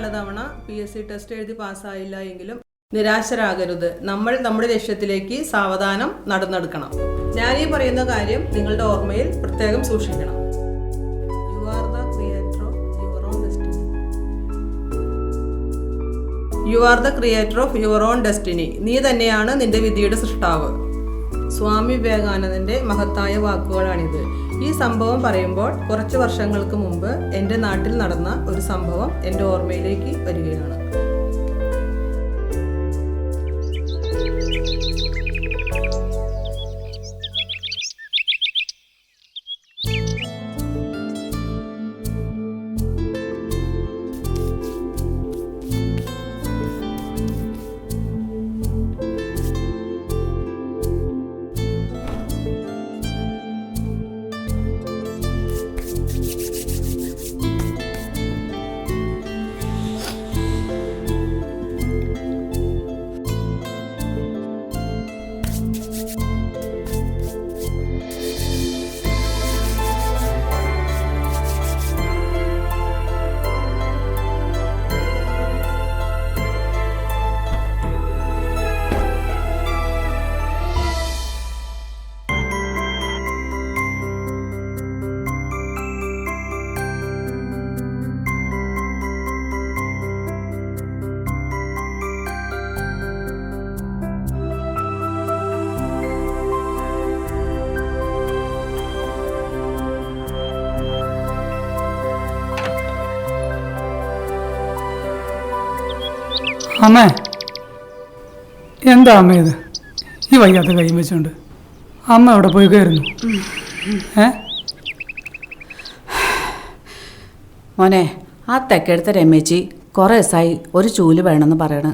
പലതവണ P S C test എഴുതി പാസ്സായില്ല എങ്കിലും നിരാശരാകരുത്. നമ്മൾ നമ്മുടെ ലക്ഷ്യത്തിലേക്ക് സാവധാനം നടന്നെടുക്കണം. ഞാൻ ഈ പറയുന്ന കാര്യം നിങ്ങളുടെ ഓർമ്മയിൽ പ്രത്യേകം സൂക്ഷിക്കണം. You are the creator of your own destiny you are the creator of your own destiny നീ തന്നെയാണ് നിന്റെ വിധിയുടെ സൃഷ്ടാവ്. സ്വാമി വിവേകാനന്ദന്റെ മഹത്തായ വാക്കുകളാണിത്. ഈ സംഭവം പറയുമ്പോൾ കുറച്ച് വർഷങ്ങൾക്ക് മുമ്പ് എന്റെ നാട്ടിൽ നടന്ന ഒരു സംഭവം എന്റെ ഓർമ്മയിലേക്ക് വരികയാണ്. അമ്മേ എന്താ അമ്മ ഇത്? ഈ വയ്യാത്ത കൈ വെച്ചുകൊണ്ട് അമ്മ അവിടെ പോയി കയറുന്നു. ഏ? മോനെ ആ തെക്കെടുത്ത രമേച്ചി കുറേ ദിവസമായി ഒരു ചൂൽ വേണമെന്ന് പറയണ.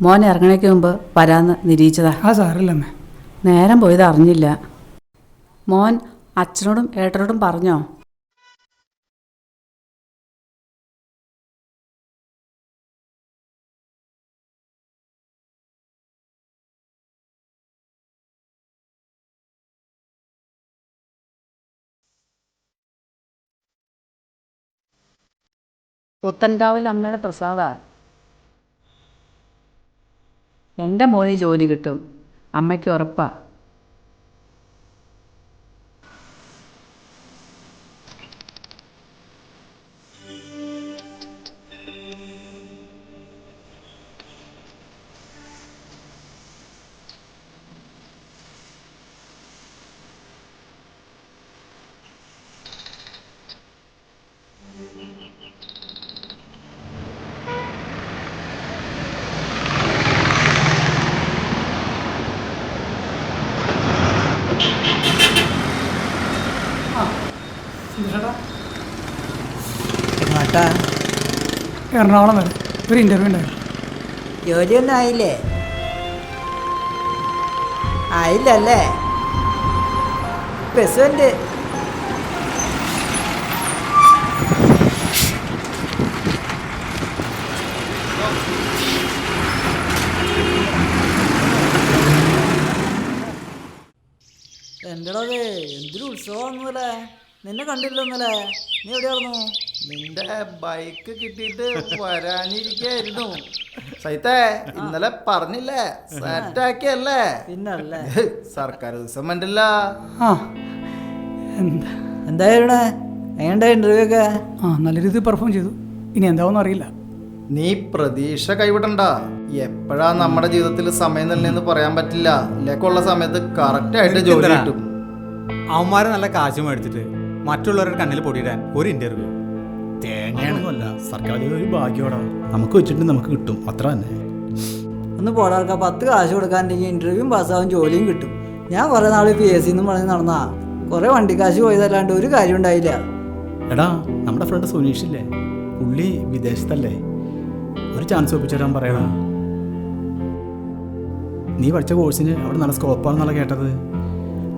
മോൻ ഇറങ്ങണേക്ക് മുമ്പ് വരാന്ന് നിരീച്ചതാ ആ സാരല്ല അമ്മേ. നേരം പോയത് അറിഞ്ഞില്ല. മോൻ അച്ഛനോടും ഏട്ടനോടും പറഞ്ഞോ? പുത്തൻകാവിൽ അമ്മയുടെ പ്രസാദ. എന്റെ മോന് ജോലി കിട്ടും. അമ്മയ്ക്ക് ഉറപ്പാ. എറണാകുളം വരെ. ഒരു ഇന്റർവ്യൂ ഉണ്ടായിരുന്നു. ജോലിയൊന്നും ആയില്ലേ? ആയില്ലല്ലേ? ബസ്സുണ്ട് എന്തടത് എന്തൊരു ഒന്നുമല്ലേ? നിന്നെ കണ്ടില്ല ഒന്നല്ലേ നീ എവിടെയായിരുന്നു നിന്റെ ബൈക്ക് കിട്ടിയിട്ട് വരാനിരിക്കായിരുന്നു സൈത്തേ ഇന്നലെ പറഞ്ഞില്ലേ സെറ്റാക്കിയല്ലേ പിന്നല്ലേ? സർക്കാർ ദിവസം വേണ്ടില്ല ആ. എന്താ എന്തായാലും എങ്ങനെയുണ്ടായി ഇന്റർവ്യൂ ഒക്കെ? ആ നല്ല രീതിയിൽ പെർഫോം ചെയ്തു. ഇനി എന്താവെന്ന് അറിയില്ല. നീ പ്രതീക്ഷ കൈവിടണ്ട. എപ്പോഴാ നമ്മുടെ ജീവിതത്തിൽ സമയം നിലനിന്ന് പറയാൻ പറ്റില്ല. ഇല്ലേക്കുള്ള സമയത്ത് കറക്റ്റ് ആയിട്ട് ജോലി കിട്ടും. അവന്മാരെ നല്ല കാശ് മേടിച്ചിട്ട് മറ്റുള്ളവരുടെ കണ്ണിൽ പൊടിയിടാൻ ഒരു ഇന്റർവ്യൂ തേങ്ങയാണെന്നല്ല സർക്കാർ ഒരു ഭാഗ്യോടാ നമുക്ക് വെച്ചിട്ട് നമുക്ക് കിട്ടും. അത്ര തന്നെ. ഒന്ന് പോടാർക്ക പത്ത് കാശ് കൊടുക്കാണ്ടെങ്കിൽ ഇന്റർവ്യൂവും പാസ്സാവും ജോലിയും കിട്ടും. ഞാൻ കുറേ നാൾ പി എസ് സിന്ന് പറഞ്ഞ് നടന്നാ. കുറേ വണ്ടിക്കാശ് പോയതല്ലാണ്ട് ഒരു കാര്യം ഉണ്ടായില്ല. എടാ നമ്മുടെ ഫ്രണ്ട് സുനീഷ് ഇല്ലേ? പുള്ളി വിദേശത്തല്ലേ? ഒരു ചാൻസ് ഒപ്പിച്ചു തരാൻ പറയടാ. നീ പഠിച്ച കോഴ്സിന് അവിടെ നല്ല സ്കോപ്പാണെന്നല്ല കേട്ടത്?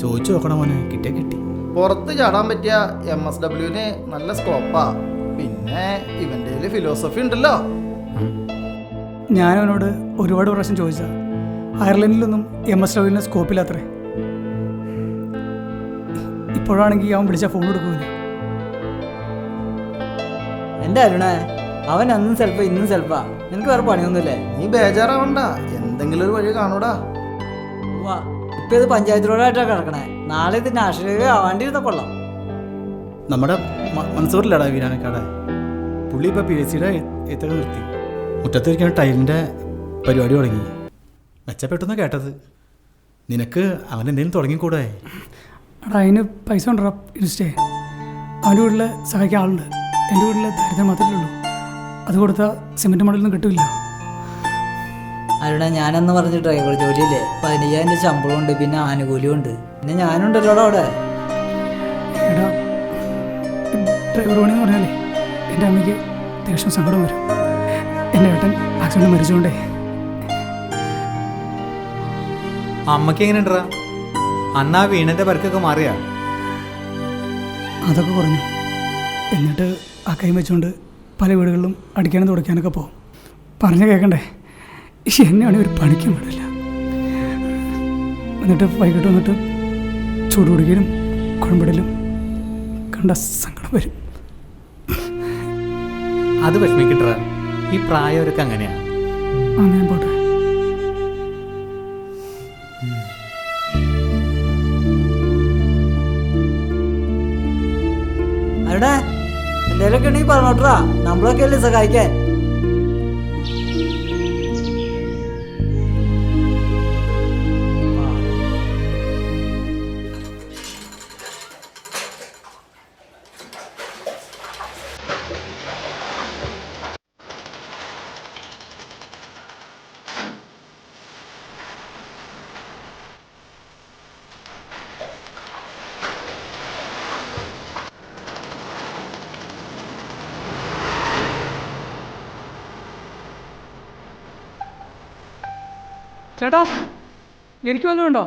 ചോദിച്ചു നോക്കണം മോനെ കിട്ടിയ കിട്ടി. പുറത്ത് ചാടാൻ പറ്റിയ എം എസ് ഡബ്ല്യുവിന് നല്ല സ്കോപ്പാ പിന്നെ ഇവന്റെ ഫിലോസഫി ഉണ്ടല്ലോ. ഞാൻ അവനോട് ഒരുപാട് പ്രാവശ്യം ചോദിച്ചാ അയർലൻഡിലൊന്നും എം എസ് ഡബ്ല്യൂവിന് സ്കോപ്പില്ലാത്രേ ഇപ്പോഴാണെങ്കിൽ അവൻ വിളിച്ച ഫോൺ കൊടുക്കൂല എന്റെ അരുണ അവൻ അന്നും സെൽഫ ഇന്നും സെൽഫാ നിനക്ക് വേറെ പണിയൊന്നുമില്ലേ? നീ ബേജാറാവണ്ട. എന്തെങ്കിലും ഒരു വഴി കാണൂടാ. വാ ഇപ്പൊ ഇത് പഞ്ചായത്തിലൂടെ ആയിട്ടാണ് കിടക്കണേ. നാളെ ഇത് നാഷണൽ ഹൈവേ ആവാണ്ടിരുന്ന കൊള്ളാം. നമ്മുടെ മൻസൂറിലടാ വീരാനക്കാടെ. പുള്ളി ഇപ്പോൾ പി എസ് സിയുടെ എത്തൊക്കെ നിർത്തി. മുറ്റത്തിരിക്കുന്ന ടൈലിന്റെ പരിപാടി തുടങ്ങി. മെച്ചപ്പെട്ടെന്ന് കേട്ടത്. നിനക്ക് അവൻ എന്തെങ്കിലും തുടങ്ങിക്കൂടെ? എടാ അതിന് പൈസ ഉണ്ടോ ഇൻസ്റ്റേ. അവന്റെ വീട്ടിൽ സഹായിക്കാൻ ആളുണ്ട്. എന്റെ വീട്ടിൽ ദാരിദ്ര്യം മാത്രമേ ഉള്ളൂ. അത് കൊടുത്താൽ സിമെന്റ് മോഡലൊന്നും കിട്ടില്ല അരുണ ഞാനെന്ന് പറഞ്ഞ ഡ്രൈവർ ജോലിയില്ലേ? പതിനയ്യായിരം ശമ്പളമുണ്ട് ശമ്പളം ഉണ്ട് പിന്നെ ആനുകൂല്യമുണ്ട് പിന്നെ ഞാനുണ്ടല്ലോ അവിടെ. എടാ ഡ്രൈവർ പണി എന്ന് പറഞ്ഞാലേ എന്റെ അമ്മയ്ക്ക് ദേഷ്യം സങ്കടം വരും. എന്റെ ഏട്ടൻ ആക്സിഡന്റ് മരിച്ചുകൊണ്ടേ അമ്മയ്ക്ക് എങ്ങനെയുണ്ടാ അന്ന് ആ വീണന്റെ പരക്കൊക്കെ മാറിയാ? അതൊക്കെ കുറഞ്ഞു. എന്നിട്ട് ആ കൈ വെച്ചുകൊണ്ട് പല വീടുകളിലും അടിക്കാനും തുടയ്ക്കാനൊക്കെ പോകും. പറഞ്ഞു കേൾക്കണ്ടേ എന്നെയാണെങ്കിൽ ഒരു പണിക്കും വിടില്ല. എന്നിട്ട് വൈകിട്ട് വന്നിട്ട് ചൂട് കുടിക്കലും കുഴമ്പിടലും കണ്ട സങ്കടം വരും. അത് വിഷമിക്കട്ടാ ഈ പ്രായവരൊക്കെ അങ്ങനെയാണ് ഞാൻ പോട്ടെ. അരുണേ എന്തേലൊക്കെ ഉണ്ടെങ്കിൽ പറഞ്ഞോട്ടാ നമ്മളൊക്കെ അല്ലേ സഹായിക്കാൻ? ചേട്ടാ എനിക്ക് വല്ലതും ഉണ്ടോ?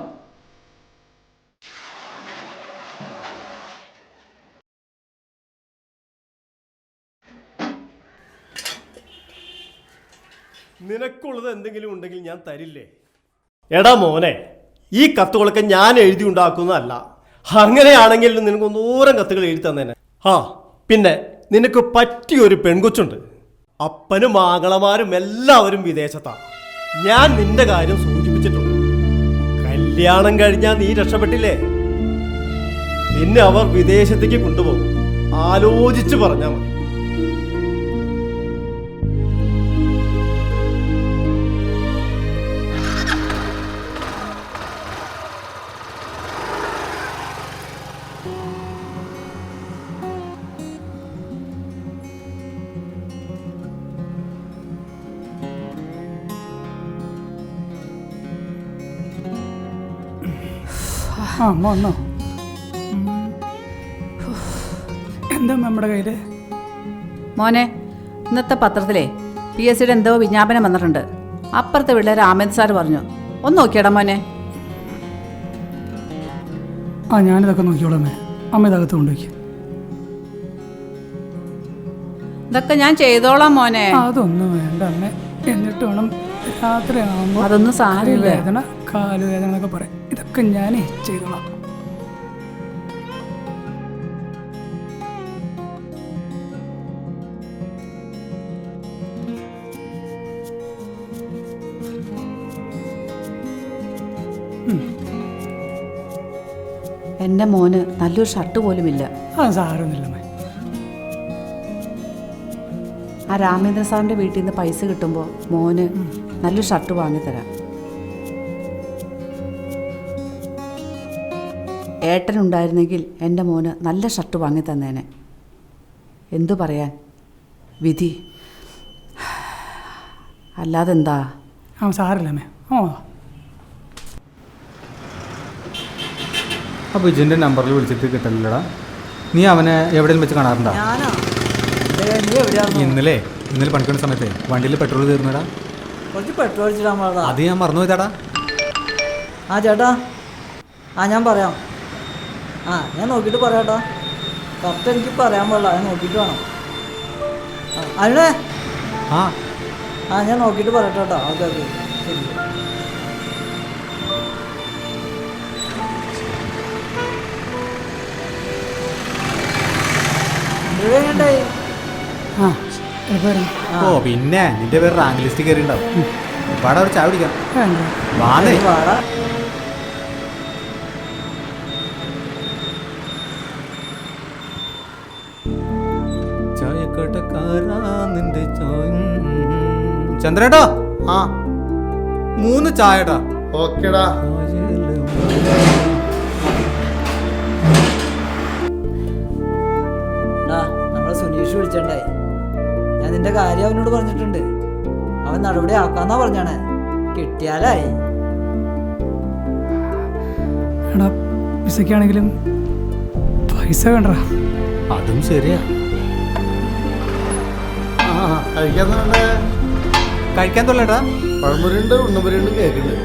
നിനക്കുള്ളത് എന്തെങ്കിലും ഉണ്ടെങ്കിൽ ഞാൻ തരില്ലേ? എടാ മോനെ ഈ കത്തുകളൊക്കെ ഞാൻ എഴുതി ഉണ്ടാക്കുന്നതല്ല. അങ്ങനെയാണെങ്കിൽ നിനക്ക് ഒന്നൂരം കത്തുകൾ എഴുതി തന്നേനെ. ആ പിന്നെ നിനക്ക് പറ്റിയൊരു പെൺകൊച്ചുണ്ട്. അപ്പനും ആങ്ങളമാരും എല്ലാവരും വിദേശത്താണ് ഞാൻ നിന്റെ കാര്യം സൂചിപ്പിച്ചിട്ടുണ്ട്. കല്യാണം കഴിഞ്ഞാൽ നീ രക്ഷപ്പെട്ടില്ലേ? നിന്നെ അവർ വിദേശത്തേക്ക് കൊണ്ടുപോകും. ആലോചിച്ച് പറഞ്ഞാൽ മതി. ആ അമ്മ വന്നോ. എന്താ നമ്മുടെ കയ്യിൽ മോനെ ഇന്നത്തെ പത്രത്തിലെ പി എസ് സിയുടെ എന്തോ വിജ്ഞാപനം വന്നിട്ടുണ്ട്. അപ്പുറത്തെ വീട്ടിലെ ആമേദ് സാർ പറഞ്ഞു. ഒന്ന് നോക്കിയടാ മോനെ. ആ ഞാനിതൊക്കെ നോക്കിയോളാം അമ്മേ അമ്മ ഇതകത്ത് കൊണ്ടുപോയി. ഇതൊക്കെ ഞാൻ ചെയ്തോളാം മോനെ. അതൊന്നും വേണ്ട അമ്മേ. എന്നിട്ട് വേണം രാത്രി ആകുമ്പോൾ അതൊന്നും സാരമില്ല. വേദന കാലുവേദന എന്നൊക്കെ പറയും. ഇതൊക്കെ ഞാൻ ചെയ്തോളാം. എന്റെ മോന് നല്ലൊരു ഷർട്ട് പോലുമില്ല ആ രാമേന്ദ്ര സാറിന്റെ വീട്ടിൽ നിന്ന് പൈസ കിട്ടുമ്പോൾ മോന് നല്ലൊരു ഷർട്ട് വാങ്ങി തരാം. ഏട്ടൻ ഉണ്ടായിരുന്നെങ്കിൽ എന്റെ മോന് നല്ല ഷർട്ട് വാങ്ങി തന്നേനെ. എന്തു പറയാൻ? വിധി. അല്ലാതെ എന്താ ആ സാറില്ല ഓ അപ്പോൾ ഇജിന്റെ നമ്പറിൽ വിളിച്ചിട്ട് കിട്ടലില്ലടാ നീ അവനെ എവിടെയും വെച്ച് കാണാറുണ്ടോ? ഞാനാ? നീ എവിടെയായിരുന്നു ഇന്നലെ ഇന്നലെ പണിക്കുന്ന സമയത്ത് വണ്ടിയിൽ പെട്രോൾ തീർന്നടാ. കുറച്ച് പെട്രോൾ അടിച്ചിടാൻ പാടാ. അത് ഞാൻ മറന്നു ചേട്ടാ. ആ ചേട്ടാ. ആ ഞാൻ പറയാം. ആ ഞാൻ നോക്കിയിട്ട് പറയാട്ടാ കറക്റ്റ് എനിക്ക് പറയാൻ പാടില്ല. ഞാൻ നോക്കിയിട്ട് വേണം. അല്ലേ ആ. ആ ഞാൻ നോക്കിയിട്ട് പറയട്ടെ കേട്ടോ. Okay okay. ശരി. ഇന്റർവ്യൂ എങ്ങനെയുണ്ടായി ആ. ഓ പിന്നെ നിന്റെ പേര് റാങ്ക് ലിസ്റ്റ് കയറി ഉണ്ടാവും. വാടാ ഒരു ചാവിടിക്കാം വാടേ. ചന്ദ്രേട്ടോ? ആ മൂന്ന് ചായടാ. ഓക്കേടാ. നിന്റെ കാര്യം അവനോട് പറഞ്ഞിട്ടുണ്ട്. അവൻ നടപടി ആക്കാന്നാ പറഞ്ഞാണ്. കിട്ടിയാലായി. എടാ വിസയ്ക്കാണെങ്കിലും പൈസ വേണ്ട അതും ശരിയാ. ആ കഴിക്കാൻ തൊള്ളേടാ. പഴംപൊരിയുണ്ട് ഉണ്ണുപൊരിയുണ്ട് കേക്കുണ്ട്.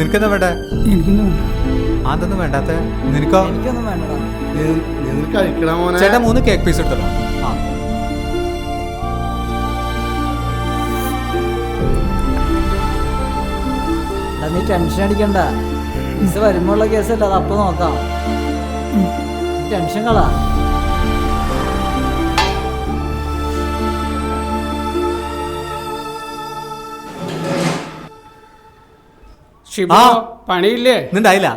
നിനക്കെന്താ വേണ്ട? എനിക്കൊന്നും അതൊന്നും വേണ്ടാത്ത? നിനക്കോ? എനിക്കൊന്നും വേണ്ടടാ. നീ- കഴിക്കണ മോനെ. ചേട്ടാ മൂന്ന് കേക്ക് പീസ് എടുത്തല്ലോ എടാ നീ ടെൻഷൻ അടിക്കണ്ട. വിസ വരുമ്പോഴുള്ള കേസല്ല അത് അപ്പൊ നോക്കാം. ടെൻഷൻ കളാ. ആ. പണിയില്ലേ? ഇന്നുണ്ടായില്ല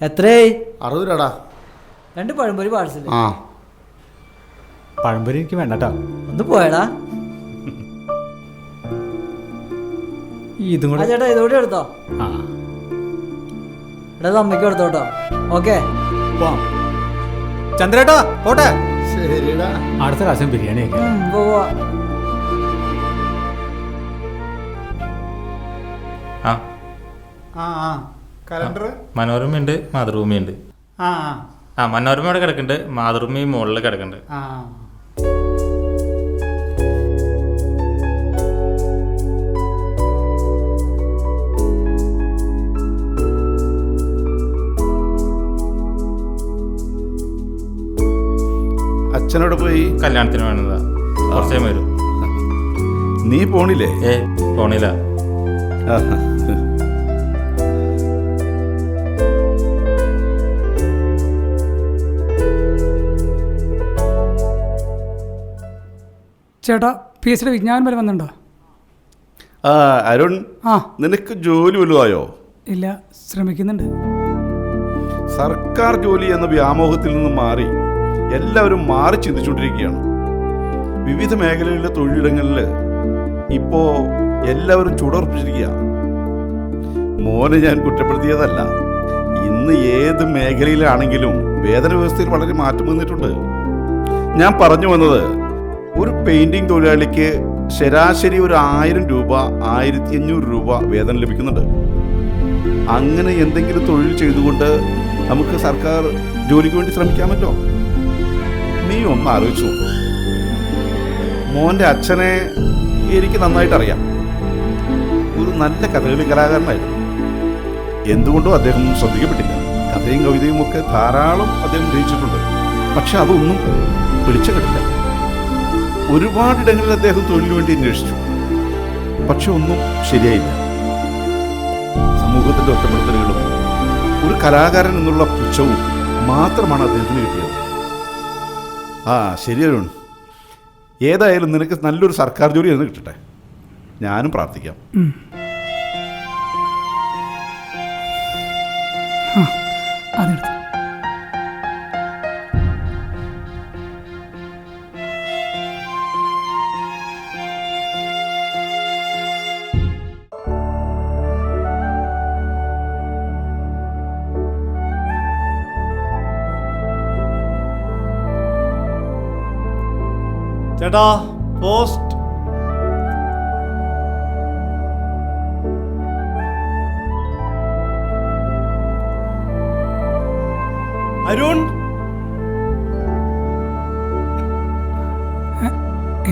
എത്രേ അറുപത് രൂപടാ. രണ്ട് പഴംപൊരി പാഴ്സൽ ആ. പഴംപൊരി എനിക്ക് വേണ്ടട്ടോ ഒന്ന് പോയടാ. ഇതും ആ കൂടെ ചേട്ടാ ഇതോടെ എടുത്തോ? ആ. എടാ ഇത് അമ്മയ്ക്ക് എടുത്തോട്ടോ ഓക്കെ. പോവാം. ചന്ദ്രേട്ടാ പോട്ടെ. ശരിടാ അടുത്ത പ്രാവശ്യം ബിരിയാണി കഴിക്കാം. പോവാ. ആ. ആ ആ. കലണ്ടർ മനോരമയുണ്ട് മാതൃഭൂമിയുണ്ട്. ആ ആ. മനോരമ ഇവിടെ കിടക്കുന്നുണ്ട് മാതൃഭൂമി മുകളിൽ കിടക്കുന്നുണ്ട്. ആ. അച്ഛനോട് പോയി? കല്യാണത്തിന് വേണ്ടതാ കുറച്ചേ വരും. നീ പോണില്ലേ? ഏ പോണില്ല. ചേട്ടാ പി എസ് സിയുടെ വിജ്ഞാപനം വരെ വന്നിട്ടുണ്ടോ? ആ അരുൺ ആ. നിനക്ക് ജോലി വലുതായോ ഇല്ല ശ്രമിക്കുന്നുണ്ട്. സർക്കാർ ജോലി എന്ന വ്യാമോഹത്തിൽ നിന്ന് മാറി. എല്ലാവരും മാറി ചിന്തിച്ചുകൊണ്ടിരിക്കുകയാണ്. വിവിധ മേഖലകളിലെ തൊഴിലിടങ്ങളിൽ ഇപ്പോ എല്ലാവരും ചുടർപ്പിച്ചിരിക്കുക മോനെ ഞാൻ കുറ്റപ്പെടുത്തിയതല്ല. ഇന്ന് ഏത് മേഖലയിലാണെങ്കിലും വേതന വ്യവസ്ഥയിൽ വളരെ മാറ്റം വന്നിട്ടുണ്ട്. ഞാൻ പറഞ്ഞു വന്നത് ഒരു പെയിന്റിംഗ് തൊഴിലാളിക്ക് ശരാശരി ഒരു ആയിരം രൂപ ആയിരത്തി അഞ്ഞൂറ് രൂപ വേതനം ലഭിക്കുന്നുണ്ട്. അങ്ങനെ എന്തെങ്കിലും തൊഴിൽ ചെയ്തുകൊണ്ട് നമുക്ക് സർക്കാർ ജോലിക്ക് വേണ്ടി ശ്രമിക്കാമല്ലോ? നീ ഒന്ന് ആലോചിച്ചു. മോന്റെ അച്ഛനെ എനിക്ക് നന്നായിട്ട് അറിയാം ഒരു നല്ല കഥകളി കലാകാരനായിരുന്നു. എന്തുകൊണ്ടും അദ്ദേഹം ശ്രദ്ധിക്കപ്പെട്ടില്ല. കഥയും കവിതയും ഒക്കെ ധാരാളം അദ്ദേഹം ജയിച്ചിട്ടുണ്ട് പക്ഷെ അതൊന്നും പിടിച്ചു കിട്ടില്ല ഒരുപാടിടങ്ങളിൽ അദ്ദേഹം തൊഴിലിനു വേണ്ടി അന്വേഷിച്ചു. പക്ഷെ ഒന്നും ശരിയായില്ല. സമൂഹത്തിന്റെ ഒറ്റപ്പെടുത്തലുകളും ഒരു കലാകാരൻ എന്നുള്ള പുച്ഛവും മാത്രമാണ് അദ്ദേഹത്തിന് കിട്ടിയത്. ആ ശരി അരുൺ. ഏതായാലും നിനക്ക് നല്ലൊരു സർക്കാർ ജോലി എന്ന് കിട്ടട്ടെ. ഞാനും പ്രാർത്ഥിക്കാം. ആ. ചേട്ടാ പോസ്റ്റ്. അരുൺ.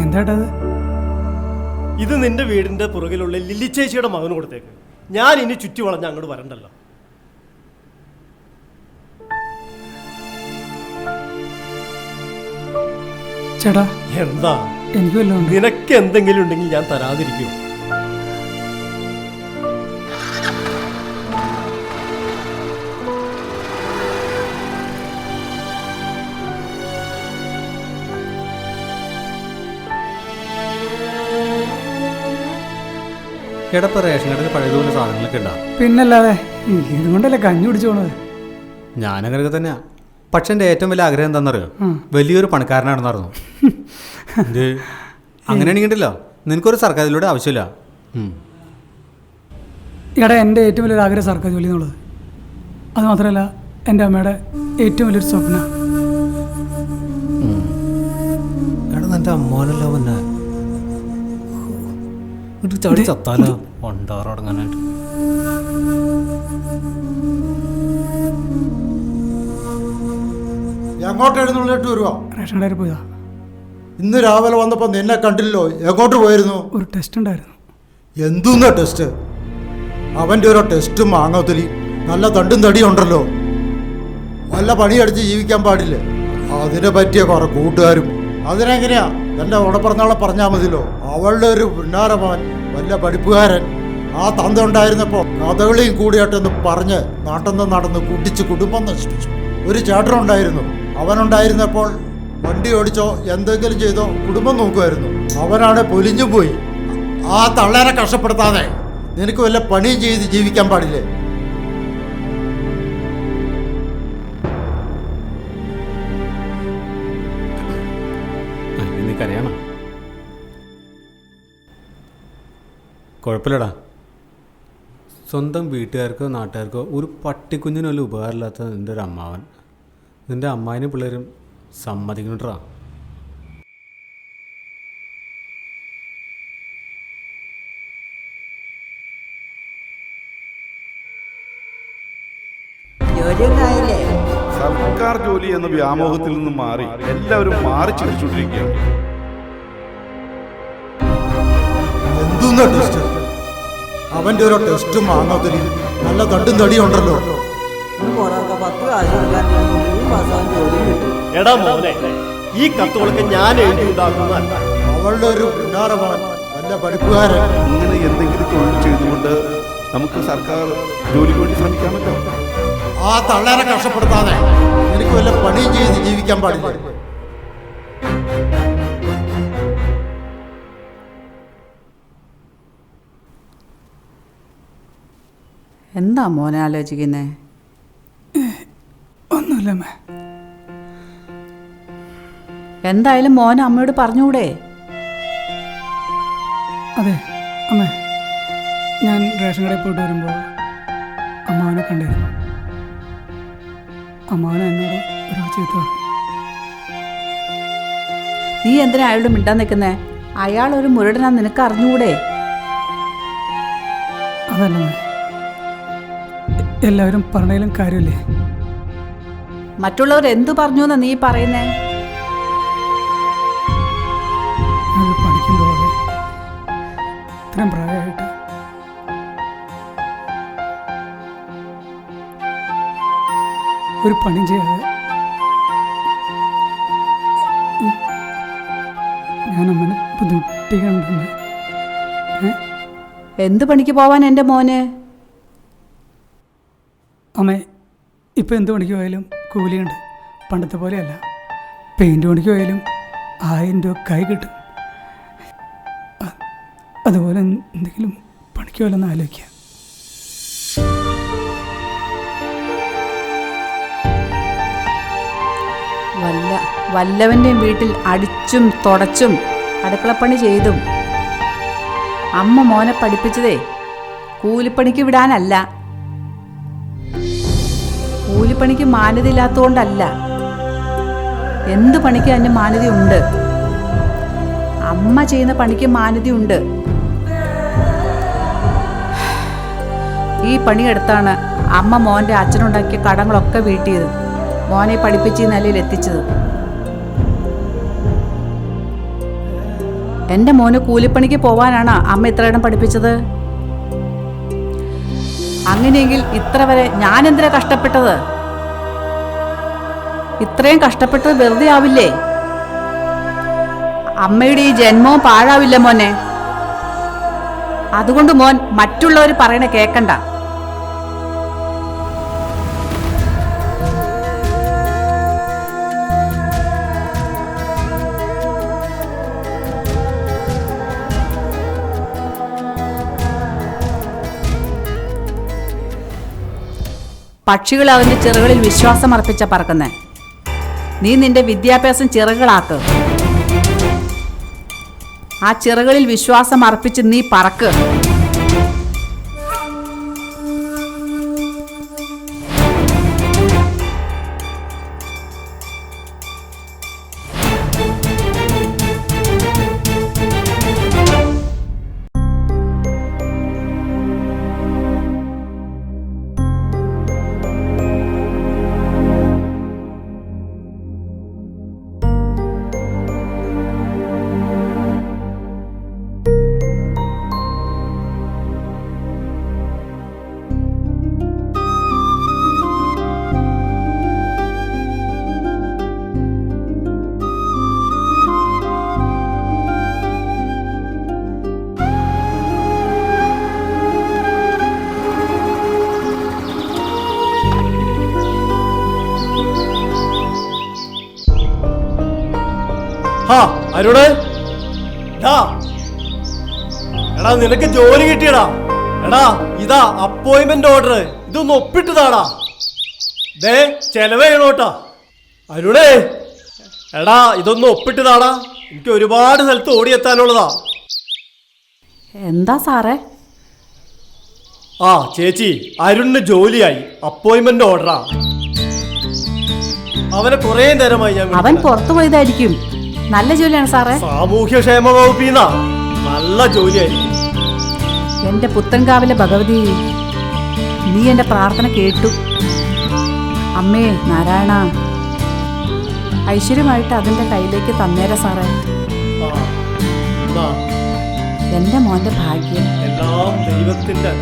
എന്താട്ടത് ഇത് നിന്റെ വീടിന്റെ പുറകിലുള്ള ലില്ലി ചേച്ചിയുടെ മകന് കൊടുത്തേക്ക്. ഞാൻ ഇനി ചുറ്റി വളഞ്ഞ് അങ്ങോട്ട് വരണ്ടല്ലോ. ചേട്ടാ. എന്താ? എനിക്ക് വല്ലതും നിനക്ക് എന്തെങ്കിലും ഉണ്ടെങ്കിൽ ഞാൻ തരാതിരിക്കൂ. എടപ്പ റേഷൻ കടയിൽ പഴയതുപോലെ സാധനങ്ങളൊക്കെ ഉണ്ടാ? പിന്നല്ലാതെ ഇതുകൊണ്ടല്ലേ കഞ്ഞി പിടിച്ചു പോണത് ഞാനങ്ങനെയൊക്കെ തന്നെയാ. പക്ഷെ എന്റെ ഏറ്റവും വലിയ ആഗ്രഹം എന്താണെന്നറിയോ. വലിയൊരു പണക്കാരനാണെന്നറിഞ്ഞു ഇത് അങ്ങനെയാണെങ്കിണ്ടല്ലോ നിനക്കൊരു സർക്കാരിലൂടെ ആവശ്യമില്ല. ഉം. എടാ എന്റെ ഏറ്റവും വലിയൊരു ആഗ്രഹം സർക്കാർ ജോലി എന്നുള്ളത്. അത് മാത്രമല്ല എന്റെ അമ്മയുടെ ഏറ്റവും വലിയൊരു സ്വപ്ന. എടാ നിന്റെ അമ്മോനല്ലോ പിന്നെ ചത്താലോ ഉണ്ടാറടങ്ങാനായിട്ട് എങ്ങോട്ട് എഴുന്നള്ളിട്ട് വരുവാ? റേഷൻ കടയിൽ പോയതാ. ഇന്ന് രാവിലെ വന്നപ്പോൾ നിന്നെ കണ്ടില്ലോ എങ്ങോട്ട് പോയിരുന്നു? ഒരു ടെസ്റ്റ് ഉണ്ടായിരുന്നു. എന്തുന്ന ടെസ്റ്റ്? അവന്റെ ഓരോ ടെസ്റ്റും മാങ്ങാത്തൊലി. നല്ല തണ്ടും തടിയും ഉണ്ടല്ലോ. വല്ല പണിയടിച്ച് ജീവിക്കാൻ പാടില്ലേ? അതിനെ പറ്റിയ കുറെ കൂട്ടുകാരും. അതിനെങ്ങനെയാ? എന്റെ ഉടപ്പറന്നാളെ പറഞ്ഞാൽ മതിയല്ലോ. അവളുടെ ഒരു പിന്നാരമാൻ വല്ല പഠിപ്പുകാരൻ. ആ തന്ത ഉണ്ടായിരുന്നപ്പോൾ കഥകളിയും കൂടിയാട്ടെന്ന് പറഞ്ഞ് നാട്ടെന്ന് നടന്ന് കുട്ടിച്ച് കുടുംബം നശിപ്പിച്ചു. ഒരു ചേട്ടനുണ്ടായിരുന്നു. അവനുണ്ടായിരുന്നപ്പോൾ വണ്ടി ഓടിച്ചോ എന്തെങ്കിലും ചെയ്തോ കുടുംബം നോക്കുമായിരുന്നു. അവനാണ് പൊലിഞ്ഞു പോയി. ആ തള്ളേനെ കഷ്ടപ്പെടുത്താതെ നിനക്ക് വല്ല പണിയും ചെയ്ത് ജീവിക്കാൻ പാടില്ലേ? നിനക്കറിയണം കുഴപ്പമില്ലടാ. സ്വന്തം വീട്ടുകാർക്കോ നാട്ടുകാർക്കോ ഒരു പട്ടിക്കുഞ്ഞിനൊരു ഉപകാരമില്ലാത്ത എന്റെ ഒരു അമ്മാവൻ. നിന്റെ അമ്മായിനും പിള്ളേരും സമ്മതിക്കണട്ടാ സർക്കാർ ജോലി എന്ന വ്യാമോഹത്തിൽ നിന്ന് മാറി എല്ലാവരും മാറി ചിരിച്ചുകൊണ്ടിരിക്കുകയാണ്. എന്തുന്ന ടെസ്റ്റ് അവന്റെ ഓരോ ടെസ്റ്റും വാങ്ങാത്തതിൽ നല്ല തട്ടും തടിയുണ്ടല്ലോ പത്ത് കാശ് കൊടുക്കാൻ എടാ മോനെ ഈ കത്തുകളൊക്കെ ഞാൻ എഴുതി ഉണ്ടാക്കുന്നതല്ല. അവളുടെ ഒരു പുന്നാരമോൻ നല്ല പഠിപ്പുകാരൻ. ഇങ്ങനെ എന്തെങ്കിലും തൊഴിൽ ചെയ്തുകൊണ്ട് നമുക്ക് സർക്കാർ ജോലിക്ക് വേണ്ടി ശ്രമിക്കാമല്ലോ. ആ തള്ളേരെ കഷ്ടപ്പെടുത്താതെ എനിക്ക് വല്ല പണിയും ചെയ്ത് ജീവിക്കാൻ പാടില്ല? എന്താ മോനെ ആലോചിക്കുന്നേ? അമ്മേ എന്തായാലും മോൻ അമ്മയോട് പറഞ്ഞുകൂടെ അതെ അമ്മ. ഞാൻ റേഷൻ കടയിൽ പോയിട്ട് വരുമ്പോൾ അമ്മാവനെ കണ്ടിരുന്നു. അമ്മാവനെ എന്നോട് ഒരു ചീത്ത നീ എന്തിനാ അയാളോട് മിണ്ടാൻ നിൽക്കുന്നേ? അയാൾ ഒരു മുരടനാ നിനക്ക് അറിഞ്ഞുകൂടെ അതല്ല എല്ലാവരും പറഞ്ഞതിലും കാര്യമില്ലേ? മറ്റുള്ളവർ എന്തു പറഞ്ഞു എന്നാ നീ പറയുന്നേ? പോകാതെ ഇത്രയും പ്രായമായിട്ട്. ഒരു പണി ചെയ്യാതെ ഞാൻ അമ്മനെ ബുദ്ധിമുട്ടിക്കണ്ടെന്ന് എന്ത് പണിക്ക് പോവാൻ എന്റെ മോന്? അമ്മ ഇപ്പം എന്ത് പണിക്ക് പോയാലും കൂലിയുണ്ട്. പണ്ടത്തെ പോലെയല്ല. പെയിന്റ് പണിക്ക് പോയാലും ആയിരം രൂപ കൈ കിട്ടും. അതുപോലെ എന്തെങ്കിലും പണിക്ക് പോലെന്ന് ആലോചിക്കുക വല്ല വല്ലവന്റെയും വീട്ടിൽ അടിച്ചും തുടച്ചും അടുക്കളപ്പണി ചെയ്തും. അമ്മ മോനെ പഠിപ്പിച്ചതേ കൂലിപ്പണിക്ക് വിടാനല്ല. കൂലിപ്പണിക്ക് മാന്യതയില്ലാത്തതുകൊണ്ടല്ല എന്ത് പണിക്ക് അതിന് മാന്യതയുണ്ട്? അമ്മ ചെയ്യുന്ന പണിക്ക് മാന്യതയുണ്ട്. ഈ പണിയെടുത്താണ് അമ്മ മോന്റെ അച്ഛനുണ്ടാക്കിയ കടങ്ങളൊക്കെ വീട്ടിയത്. മോനെ പഠിപ്പിച്ച് നിലയിൽ എത്തിച്ചത്. എന്റെ മോന് കൂലിപ്പണിക്ക് പോവാനാണ് അമ്മ ഇത്രയിടം പഠിപ്പിച്ചത്? അങ്ങനെയെങ്കിൽ ഇത്ര വരെ ഞാൻ എന്തിനാ കഷ്ടപ്പെട്ടത്? ഇത്രയും കഷ്ടപ്പെട്ടത് വെറുതെ ആവില്ലേ? അമ്മയുടെ ഈ ജന്മവും പാഴാവില്ല മോനെ. അതുകൊണ്ട് മോൻ മറ്റുള്ളവർ പറയണ കേക്കണ്ട. പക്ഷികൾ അവന്റെ ചിറകളിൽ വിശ്വാസം അർപ്പിച്ച പറക്കുന്നേ. നീ നിന്റെ വിദ്യാഭ്യാസം ചിറകളാക്ക് ആ ചിറകളിൽ വിശ്വാസം അർപ്പിച്ച് നീ പറക്ക്. അരുണ്. എടാ. നിനക്ക് ജോലി കിട്ടിയടാ. എടാ ഇതാ അപ്പോയിന്റ്മെന്റ് ഓർഡർ ഇതൊന്ന് ഒപ്പിട്ടതാടാ. ദേ ചെലവ് ചെയ്യണോട്ടാ. അരുണേ. എടാ ഇതൊന്ന് ഒപ്പിട്ടതാടാ. എനിക്ക് ഒരുപാട് സ്ഥലത്ത് ഓടിയെത്താനുള്ളതാ. എന്താ സാറേ? ആ ചേച്ചി അരുണിന് ജോലിയായി. അപ്പോയിന്റ്മെന്റ് ഓർഡറാ അവനെ കുറേ നേരമായി ഞാൻ അവൻ. പുറത്തു പോയതായിരിക്കും. നല്ല ജോലിയാണ് സാറേ. സാമൂഹ്യക്ഷേമ വകുപ്പിൽ നല്ല ജോലിയായിരിക്കും. എന്റെ പുത്തൻകാവിലെ ഭഗവതി നീ എന്റെ പ്രാർത്ഥന കേട്ടു. അമ്മേ നാരായണ ഐശ്വര്യമായിട്ട് അതിന്റെ കയ്യിലേക്ക് തന്നേര സാറേ. എന്റെ മോന്റെ ഭാഗ്യം. എല്ലാം ദൈവത്തിന്റെ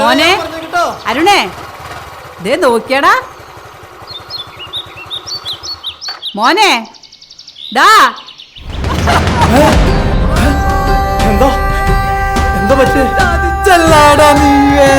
മോനെ അരുണേ ദേ നോക്കിയടാ. മോനെ ദാ. എന്താ? എന്താ പറ്റേ? ചതിച്ചല്ലാടാ നീയേ.